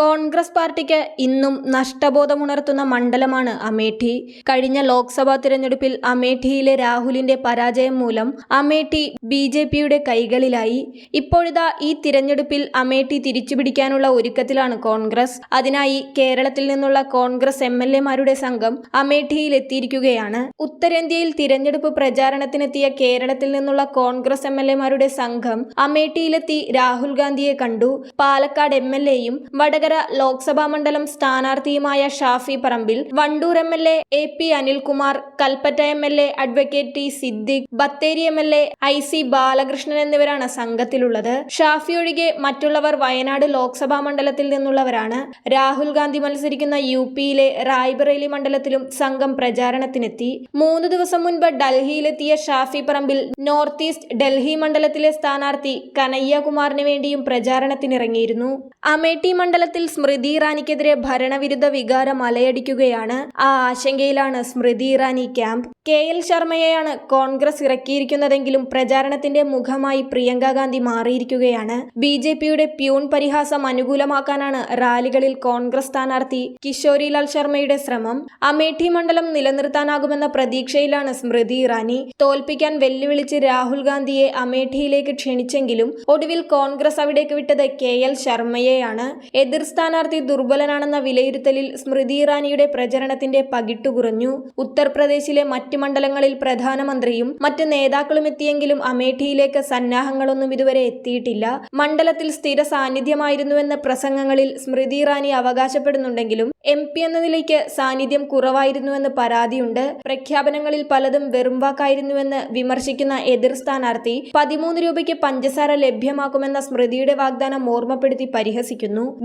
കോൺഗ്രസ് പാർട്ടിക്ക് ഇന്നും നഷ്ടബോധമുണർത്തുന്ന മണ്ഡലമാണ് അമേഠി. കഴിഞ്ഞ ലോക്സഭാ തിരഞ്ഞെടുപ്പിൽ അമേഠിയിലെ രാഹുലിന്റെ പരാജയം മൂലം അമേഠി ബി ജെ പിയുടെ കൈകളിലായി. ഇപ്പോഴിതാ ഈ തിരഞ്ഞെടുപ്പിൽ അമേഠി തിരിച്ചുപിടിക്കാനുള്ള ഒരുക്കത്തിലാണ് കോൺഗ്രസ്. അതിനായി കേരളത്തിൽ നിന്നുള്ള കോൺഗ്രസ് എം എൽ എമാരുടെ സംഘം അമേഠിയിൽ എത്തിയിരിക്കുകയാണ് ഉത്തരേന്ത്യയിൽ തിരഞ്ഞെടുപ്പ് പ്രചാരണത്തിനെത്തിയ കേരളത്തിൽ നിന്നുള്ള കോൺഗ്രസ് എം എൽ എമാരുടെ സംഘം അമേഠിയിലെത്തി രാഹുൽ ഗാന്ധിയെ കണ്ടു. പാലക്കാട് എം എൽ എയും വടകര ലോക്സഭാ മണ്ഡലം സ്ഥാനാർത്ഥിയുമായ Shafi Parambil Wandoor M L A A P Anilkumar Kalpetta M L A advocate T Siddique Bathery M L A I C Balakrishnan എന്നിവരാണ് സംഘത്തിലുള്ളത്. ഷാഫി ഒഴികെ മറ്റുള്ളവർ വയനാട് ലോക്സഭാ മണ്ഡലത്തിൽ നിന്നുള്ളവരാണ്. രാഹുൽ ഗാന്ധി മത്സരിക്കുന്ന യു പിയിലെ റായ്ബറേലി മണ്ഡലത്തിലും സംഘം പ്രചാരണത്തിനെത്തി. മൂന്ന് ദിവസം മുൻപ് ഡൽഹിയിലെത്തിയ ഷാഫി പറമ്പിൽ നോർത്ത് ഈസ്റ്റ് ഡൽഹി മണ്ഡലത്തിലെ സ്ഥാനാർത്ഥി കനയ്യകുമാറിന് വേണ്ടിയും പ്രചാരണത്തിനിറങ്ങിയിരുന്നു. അമേഠി മണ്ഡലത്തിൽ സ്മൃതി ഇറാനിക്കെതിരെ ഭരണവിരുദ്ധ വികാരം അലയടിക്കുകയാണ്. ആ ആശങ്കയിലാണ് Smriti Irani camp. K L ശർമ്മയെയാണ് Congress ഇറക്കിയിരിക്കുന്നതെങ്കിലും പ്രചാരണത്തിന്റെ മുഖമായി പ്രിയങ്ക ഗാന്ധി മാറിയിരിക്കുകയാണ്. ബി ജെ പിയുടെ പ്യൂൺ പരിഹാസം അനുകൂലമാക്കാനാണ് റാലികളിൽ കോൺഗ്രസ് സ്ഥാനാർത്ഥി കിഷോരിലാൽ ശർമ്മയുടെ ശ്രമം. അമേഠി മണ്ഡലം നിലനിർത്താനാകുമെന്ന പ്രതീക്ഷയിലാണ് സ്മൃതി ഇറാനി. തോൽപ്പിക്കാൻ വെല്ലുവിളിച്ച് രാഹുൽ ഗാന്ധിയെ അമേഠിയിലേക്ക് ക്ഷണിച്ചെങ്കിലും ഒടുവിൽ കോൺഗ്രസ് അവിടേക്ക് വിട്ടത് കെ എൽ ശർമ്മയെയാണ്. എതിർ സ്ഥാനാർത്ഥി ദുർബലനാണെന്ന വിലയിരുത്തലിൽ സ്മൃതി ഇറാനിയുടെ പ്രചരണത്തിന്റെ പകിട്ടു കുറഞ്ഞു. ഉത്തർപ്രദേശിലെ മറ്റ് മണ്ഡലങ്ങളിൽ പ്രധാനമന്ത്രിയും മറ്റ് നേതാക്കളും എത്തിയെങ്കിലും അമേഠിയിലേക്ക് സന്നാഹങ്ങളൊന്നും ഇതുവരെ എത്തിയിട്ടില്ല. മണ്ഡലത്തിൽ സ്ഥിര സാന്നിധ്യമായിരുന്നുവെന്ന പ്രസംഗങ്ങളിൽ സ്മൃതി ഇറാനി അവകാശപ്പെടുന്നുണ്ടെങ്കിലും എം പി എന്ന നിലയ്ക്ക് സാന്നിധ്യം കുറവായിരുന്നുവെന്ന് പരാതിയുണ്ട്. പ്രഖ്യാപനങ്ങളിൽ പലതും വെറും വാക്കായിരുന്നുവെന്ന് വിമർശിക്കുന്ന എതിർ സ്ഥാനാർത്ഥി പതിമൂന്ന് രൂപയ്ക്ക് പഞ്ചസാര ലഭ്യമാക്കുമെന്ന സ്മൃതിയുടെ വാഗ്ദാനം ഓർമ്മപ്പെടുത്തി പരിഹസിക്കുന്നു.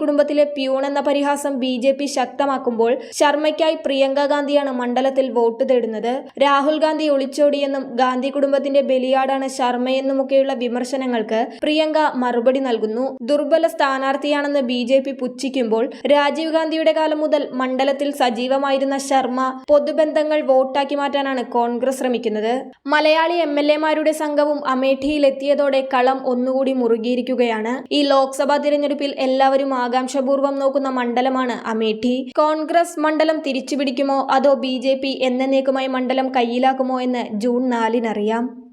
കുടുംബത്തിലെ പ്യൂൺ എന്ന പരിഹാസം ബി ജെ പി ശക്തമാക്കുമ്പോൾ ശർമ്മയ്ക്കായി പ്രിയങ്ക ഗാന്ധിയാണ് മണ്ഡലത്തിൽ വോട്ട് തേടുന്നത്. രാഹുൽ ഗാന്ധി ഒളിച്ചോടിയെന്നും ഗാന്ധി കുടുംബത്തിന്റെ ബലിയാടാണ് ശർമ്മയെന്നുമൊക്കെയുള്ള വിമർശനങ്ങൾക്ക് പ്രിയങ്ക മറുപടി നൽകുന്നു. ദുർബല സ്ഥാനാർത്ഥിയാണെന്ന് ബി ജെ പി പുച്ഛിക്കുമ്പോൾ രാജീവ് ഗാന്ധിയുടെ കാലം മുതൽ മണ്ഡലത്തിൽ സജീവമായിരുന്ന ശർമ്മ പൊതുബന്ധങ്ങൾ വോട്ടാക്കി മാറ്റാനാണ് കോൺഗ്രസ് ശ്രമിക്കുന്നത്. മലയാളി എം എൽ എമാരുടെ സംഘവും അമേഠിയിൽ എത്തിയതോടെ കളം ഒന്നുകൂടി മുറുകിയിരിക്കുകയാണ്. ഈ ലോക്സഭാ തിരഞ്ഞെടുപ്പിൽ എല്ലാവരും ആകാംക്ഷപൂർവം നോക്കുന്ന മണ്ഡലമാണ് അമേഠി. കോൺഗ്രസ് മണ്ഡലം തിരിച്ചുപിടിക്കുമോ? അതോ ബി ജെ പി എന്നേക്കുമായി മണ്ഡലം കയ്യിലാക്കുമോ എന്ന് ജൂൺ നാലിനറിയാം.